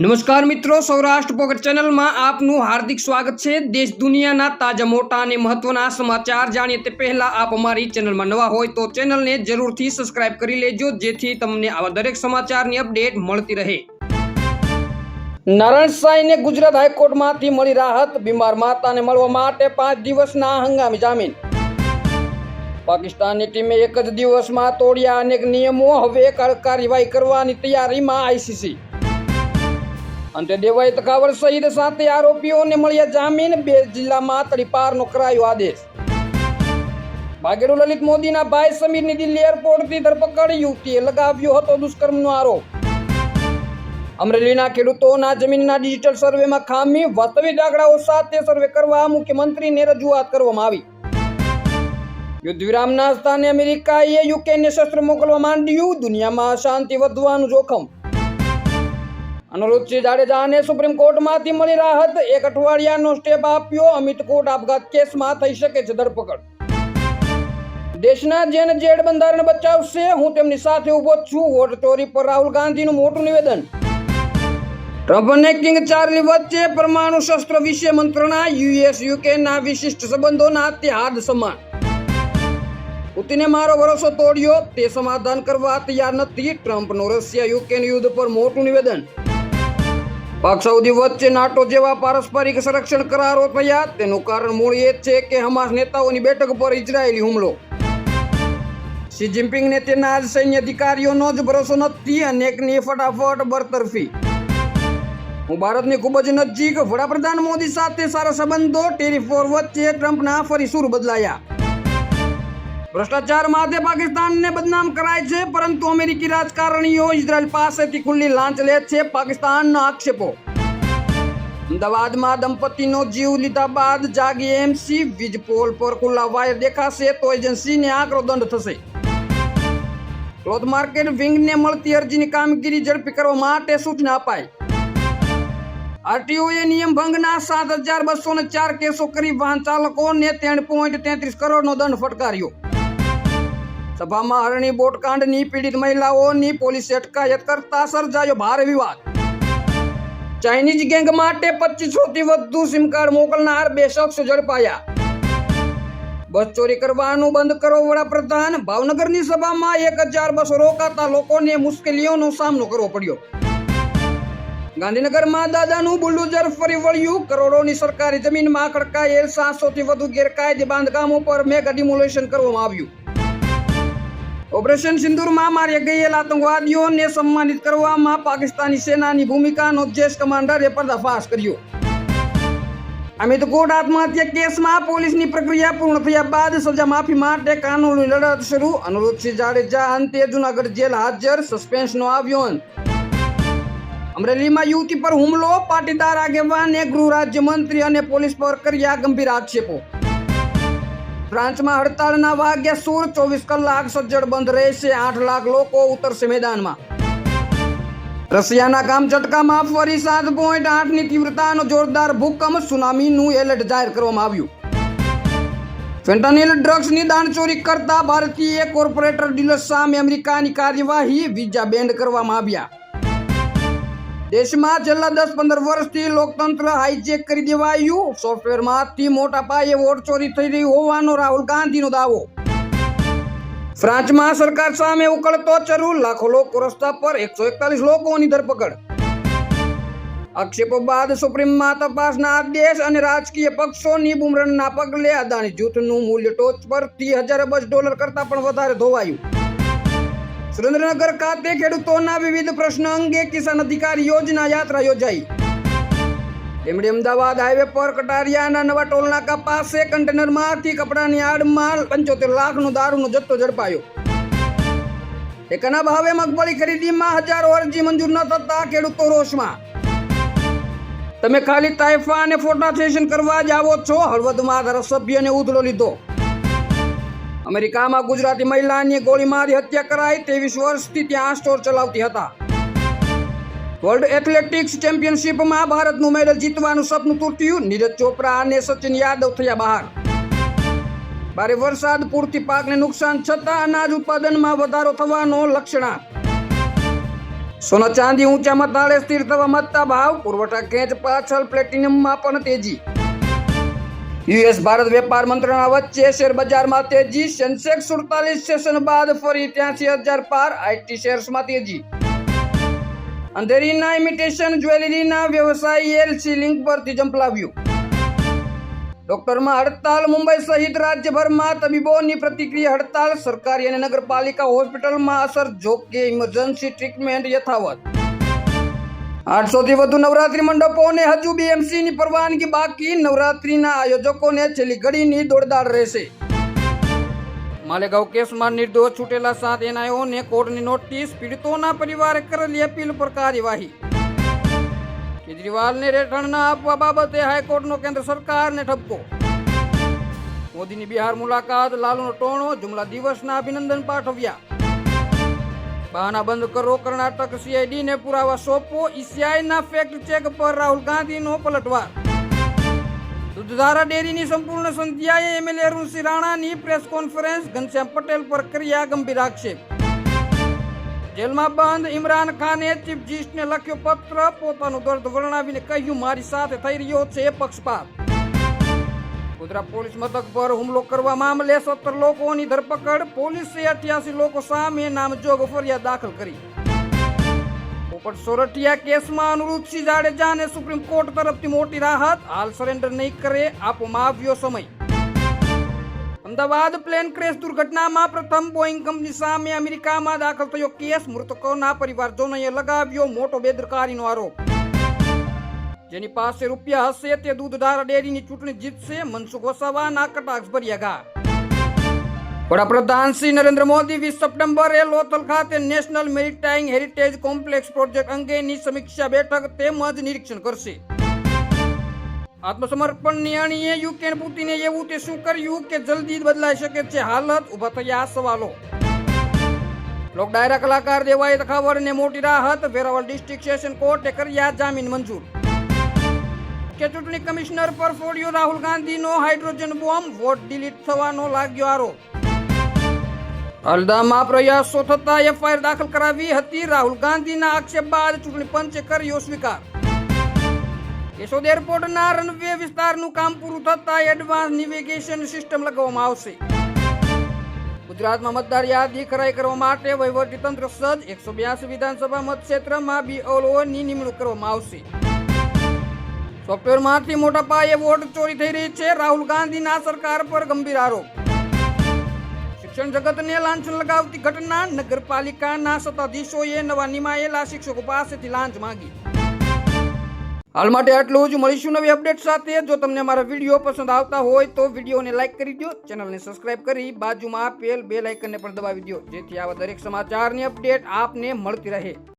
નમસ્કાર મિત્રો, સૌરાષ્ટ્ર પોકેટ ચેનલમાં આપનું હાર્દિક સ્વાગત છે. દેશ દુનિયાના તાજા, મોટા અને મહત્વના સમાચાર જાણીએ તે પહેલા આપ અમારી ચેનલમાં નવા હોય તો ચેનલને જરૂરથી સબસ્ક્રાઇબ કરી લેજો, જેથી તમને આવા દરેક સમાચારની અપડેટ મળતી રહે. નારાયણ સાંઈને ગુજરાત હાઈકોર્ટમાંથી મળી રાહત, બીમાર માતાને મળવા માટે પાંચ દિવસના હંગામી જામીન. પાકિસ્તાનની ટીમે એક જ દિવસમાં તોડ્યા અનેક નિયમો, હવે કાર્યવાહી કરવાની તૈયારીમાં આઈસીસી. અંતે દેવાઈ તકાવર સહિત સાતે આરોપીઓને મળ્યા જામીન, બે જિલ્લામાં તડીપારનો કરાયો આદેશ. બાગેડુ લલિત મોદીના ભાઈ સમીરની દિલ્હી એરપોર્ટથી ધરપકડ, યુવતીએ લગાવ્યો હતો દુષ્કર્મનો આરોપ. અમરેલીના ખેડૂતોના જમીનના ડિજિટલ સર્વેમાં ખામી, વાસ્તવિક આંકડાઓ સાથે સર્વે કરવા મુખ્યમંત્રીને રજૂઆત કરવામાં આવી. યુદ્ધ વિરામના સ્થાને અમેરિકાએ યુકેને શસ્ત્ર મોકલવા માંડ્યું, દુનિયામાં શાંતિ વધવાનું જોખમ. અનુરોધસિંહ જાડેજાને સુપ્રીમ કોર્ટમાંથી મળી રાહત. એક અઠવાડિયાનો સ્ટેપ આપ્યો અમિત કોર્ટ આપઘાત કેસમાં થઈ શકે છે ધરપકડ. દેશના જેન જેડ બંધારણ બચાવશે, હું તેમની સાથે ઊભો છું. વોટ ચોરી પર રાહુલ ગાંધીનું મોટું નિવેદન. ટ્રમ્પ અને કિંગ ચાર્લી વચ્ચે પરમાણુ શસ્ત્ર વિશે મંત્રણા. યુએસ, યુકેના વિશિષ્ટ સંબંધોના તે હાર્દ સમાન. પુતિને મારો ભરોસો તોડ્યો. તે સમાધાન કરવા તૈયાર નથી. ટ્રમ્પનું રશિયા યુક્રેન યુદ્ધ પર મોટું નિવેદન. પાક સાઉદી વચ્ચે નાટો જેવા પારસ્પરિક સંરક્ષણ કરારો થયા. તેનું કારણ મૂળ એ જ છે કે હમાસ નેતાઓની બેઠક પર ઇઝરાયેલી હુમલો. શી જિનપિંગને તેના આજ સૈન્ય અધિકારીઓનો જ ભરોસો નથી અનેકની ફટાફટ બરતરફી. હું ભારતની ખૂબ જ નજીક વડાપ્રધાન મોદી સાથે સારા સંબંધો ટેરિફોર વચ્ચે ટ્રમ્પના ફરી સૂર બદલાયા. ભ્રષ્ટાચાર માટે પાકિસ્તાનને બદનામ કરાય છે, પરંતુ અમેરિકી રાજકારણીઓ ઇઝરાયલ પાસેથી ખુલ્લી લાંચ લે છે પાકિસ્તાનના આક્ષેપો. અમદાવાદમાં દંપતીનો જીવ લીધા બાદ જાગી એમસી વીજ પોલ પર ખુલ્લા વાયર દેખાશે તો એજન્સીને આકરો દંડ થશે. ક્લોથ માર્કેટ વિંગને મળતી અરજીની કામગીરી ઝડપી કરવા માટે સૂચના અપાઈ. આરટીઓએ નિયમ ભંગના સાત હજાર બસો ચાર કેસો કરી વાહન ચાલકોને ત્રણ પોઈન્ટ તેત્રીસ કરોડનો દંડ ફટકાર્યો. સભામાં હરણી બોટકાંડની પીડિત મહિલાઓની પોલીસે અટકાયત કરતા સર્જાયો ભારે વિવાદ. ચાઇનીઝ ગેંગ માટે પચીસોથી વધુ સિમ કાર્ડ મોકલનાર બે શખ્સ ઝડપાયા. બસ ચોરી કરવાનું બંધ કરો વડાપ્રધાન. ભાવનગરની સભામાં એક હજાર બસો રોકાતા લોકોને મુશ્કેલીઓનો સામનો કરવો પડ્યો. ગાંધીનગરમાં દાદાનું બુલડોઝર ફરી વળ્યું. કરોડોની સરકારી જમીનમાં ખડકાયેલ સાતસોથી વધુ ગેરકાયદે બાંધકામો પર મેગા ડિમોલેશન કરવામાં આવ્યું. ઓપરેશન સિંદુરમાં માર્યા ગયેલા આતંકવાદીઓને સન્માનિત કરવામાં પાકિસ્તાની સેનાની ભૂમિકાનો જેશ કમાન્ડરે પર્દાફાશ કર્યો. અમિત કોટ આત્મહત્યા કેસમાં પોલીસની પ્રક્રિયા પૂર્ણ થયા બાદ સજા માફી માટે કાનૂની લડત શરૂ. અનુરોધસિંહ જાડેજા અંતે જુનાગઢ જેલ હાજર. સસ્પેન્સનો આવ્યો અમરેલીમાં યુવતી પર હુમલો. પાટીદાર આગેવાને ગૃહ રાજ્યમંત્રી અને પોલીસ પર કર્યા ગંભીર આક્ષેપો. ફ્રાન્સમાં હડતાળના વાગ્યા સુર ચોવીસ કલાક સજ્જડ બંધ રહેશે. આઠ લાખ લોકો ઉતરશે મેદાનમાં. રશિયાના કામચટકામાં ફરી સાત પોઈન્ટ આઠની તીવ્રતાનો જોરદાર ભૂકંપ સુનામીનું એલર્ટ જાહેર કરવામાં આવ્યું. ફેન્ટાનિલ ડ્રગ્સની દાણચોરી કરતા ભારતીય કોર્પોરેટર ડીલર સામે અમેરિકાની કાર્યવાહી, વિઝા બેન્ડ કરવામાં આવ્યા. દેશમાં છેલ્લા દસ પંદર વર્ષથી લોકતંત્ર હાઈજેક કરી દેવાયું. સોફ્ટવેરમાંથી મોટા પાયે વોટ ચોરી થઈ રહી હોવાનો રાહુલ ગાંધીનો દાવો. ફ્રાન્સમાં સરકાર સામે ઉકળતો ચરુ લાખો લોકો રસ્તા પર એકસો એકતાલીસ લોકોની ધરપકડ. આક્ષેપો બાદ સુપ્રીમમાં તપાસના આદેશ અને રાજકીય પક્ષોની બુમરણના પગલે અદાણી જૂથનું મૂલ્ય ટોચ પર ત્રીસ હજાર અબજ ડોલર કરતાં પણ વધારે ધોવાયું. સુરેન્દ્રનગર ખાતે ખેડૂતોના વિવિધ પ્રશ્ન અંગે કિસાન અધિકાર યોજના યાત્રા યોજાઈ. તેમણે અમદાવાદ હાઈવે પર કટારિયાના નવા ટોલનાકા પાસે કન્ટેનરમાંથી કપડાની આડમાં પંચોતેર લાખનો દારૂનો જથ્થો ઝડપાયો. ટેકાના ભાવે મગફળી ખરીદીમાં હજારો અરજી મંજૂર ન થતા ખેડૂતો રોષમાં. તમે ખાલી તાઇફા અને ફોટા સેશન કરવા જ આવો છો. હળવદમાં ધારાસભ્યને ઉધડો લીધો. અમેરિકામાં ગુજરાતી મહિલાની ગોળી મારી હત્યા કરાઈ ત્રેવીસ વર્ષથી ત્યાં સ્ટોર ચલાવતી હતા. વર્લ્ડ એથ્લેટિક્સ ચેમ્પિયનશિપમાં ભારતનું મેડલ જીતવાનું સપનું તૂટ્યું. નીરજ ચોપરા અને સચિન યાદવ થયા બહાર. ભારે વરસાદ પૂરતી પાકને નુકસાન છતાં અનાજ ઉત્પાદનમાં વધારો થવાનો લક્ષણાંક. સોના ચાંદી ઊંચામાં તાળે સ્થિર થવા મતતા ભાવ. પુરવઠા ખેંચ પાછળ પ્લેટિનમમાં પણ તેજી. યુએસ ભારત વેપાર મંત્રણા વચ્ચે શેર બજારમાં તેજી, સેન્સેક્સ સુડતાલીસ સેશન બાદ ફરી ત્યાંસી હજાર પાર આઈટી શેર્સમાં તેજી. અંધેરીના ઇમિટેશન જ્વેલરીના વ્યવસાયી એલસી લિંક પરથી જંપલાવ્યું ડોક્ટરમાં હડતાલ, મુંબઈ સહિત રાજ્યભરમાં તબીબોની પ્રતિક્રિયા હડતાલ, સરકારી અને નગરપાલિકા હોસ્પિટલમાં અસર જોકે ઇમરજન્સી ટ્રીટમેન્ટ યથાવત. આઠસોથી વધુ નવરાત્રી મંડપોને હજુ બીએમસીની પરવાનગી બાકી. નવરાત્રીના આયોજકોને છેલ્લી ઘડીની દોડદાડ રહેશે. માલેગાંવ કેસમાં નિર્દોષ છૂટેલા સાત એનઆઈઓને કોર્ટની નોટિસ, પીડિતોના પરિવારે કરેલી અપીલ પર કાર્યવાહી. કેજરીવાલને રહેઠાણ ન આપવા બાબતે હાઈકોર્ટનો કેન્દ્ર સરકારને ઠપકો. મોદીની બિહાર મુલાકાત, લાલુનો ટોણો, જુમલા દિવસના અભિનંદન પાઠવ્યા. બહાના બંધ કરો કર્ણાટક સીઆઈડી ને પુરાવા સોંપો ઈસીઆઈના ફેક્ટ ચેક પર રાહુલ ગાંધીનો પલટવાર. દૂધધારા ડેરીની સંપૂર્ણ સંધ્યાએ એમએલએ અરુણસિંહ રાણાની પ્રેસ કોન્ફરન્સ ઘનશ્યામ પટેલ પર કર્યા ગંભીર આક્ષેપ. જેલમાં બંધ, ઇમરાન ખાને ચીફ જીસ્ટને લખ્યો પત્ર, પોતાનું દર્દ વર્ણવીને કહ્યું, મારી સાથે થઈ રહ્યો છે પક્ષપાત. ગોધરા પોલીસ મથક પર હુમલો કરવા મામલે સત્તર લોકોની ધરપકડ. પોલીસે અઠ્યાસી લોકો સામે નામજોગ ફરિયાદ દાખલ કરી. પોપટ સોરઠિયા કેસમાં અનુરૂપસિંહ જાડેજાને સુપ્રીમ કોર્ટ તરફથી મોટી રાહત. હાલ સરેન્ડર નહીં કરે આપવામાં આવ્યો સમય. અમદાવાદ પ્લેન ક્રેશ દુર્ઘટનામાં પ્રથમ બોઈંગ કંપની સામે અમેરિકામાં દાખલ થયો કેસ. મૃતકોના પરિવારજનોએ લગાવ્યો મોટો બેદરકારીનો આરોપ. જેની પાસે રૂપિયા હશે તે દૂધધારા ડેરીની ચૂંટણી જીતશે, મનસુખ વસાવાના કટાક્ષ ભર્યા ઘા. વડાપ્રધાન શ્રી નરેન્દ્ર મોદી વીસ સપ્ટેમ્બરે લોથલ ખાતે national maritime heritage complex project અંગેની સમીક્ષા બેઠક તેમજ નિરીક્ષણ કરશે. આત્મસમર્પણની અણીએ યુક્રેન પુતિને એવું તે શું કર્યું કે જલ્દી બદલાઈ શકે છે હાલત? ઊભા થયા સવાલો. લોક ડાયરા કલાકાર દેવાય તખાવરને મોટી રાહત, વેરાવળ ડિસ્ટ્રિક્ટ સેશન કોર્ટે કર્યા જામીન મંજૂર. કે ચૂંટણી કમિશનર પર ફોડ્યો રાહુલ ગાંધીનો હાઇડ્રોજન બોમ્બ, વોટ ડિલીટ થવાનો લાગ્યો આરોપ. હલદામાં પ્રયાસો થતા એફઆઈઆર દાખલ કરાવી હતી રાહુલ ગાંધીના આક્ષેપ બાદ ચૂંટણી પંચે કર્યો સ્વીકાર. કેશોદ એરપોર્ટના રનવે વિસ્તારનું કામ પૂરું થતા એડવાન્સ નેવિગેશન સિસ્ટમ લગાવવામાં આવશે. ગુજરાતમાં મતદાર યાદી ખરાઈ કરવા માટે વહીવટી તંત્ર સજ્જ. એકસો બ્યાસી વિધાનસભા મતક્ષેત્રમાં ઓલઓની નિમણૂક કરવામાં આવશે. સોફ્ટવેરમાંથી મોટા પાયે વોટ ચોરી થઈ રહી છે. રાહુલ ગાંધીના સરકાર પર ગંભીર આરોપ. શિક્ષણ જગતને લાંછન લગાવતી ઘટના નગરપાલિકાના સત્તાધીશોએ નવા નિમાયેલા શિક્ષકો પાસેથી લાંચ માંગી. હાલ માટે આટલું જ. મળીશું નવી અપડેટ સાથે. જો તમને અમારા વીડિયો પસંદ આવતા હોય તો વિડીયોને લાઇક કરી દો ચેનલને સબસ્ક્રાઇબ કરી બાજુમાં આપેલ બે લાઇકનને પણ દબાવી દો જેથી આવા દરેક સમાચારની અપડેટ આપને મળતી રહે.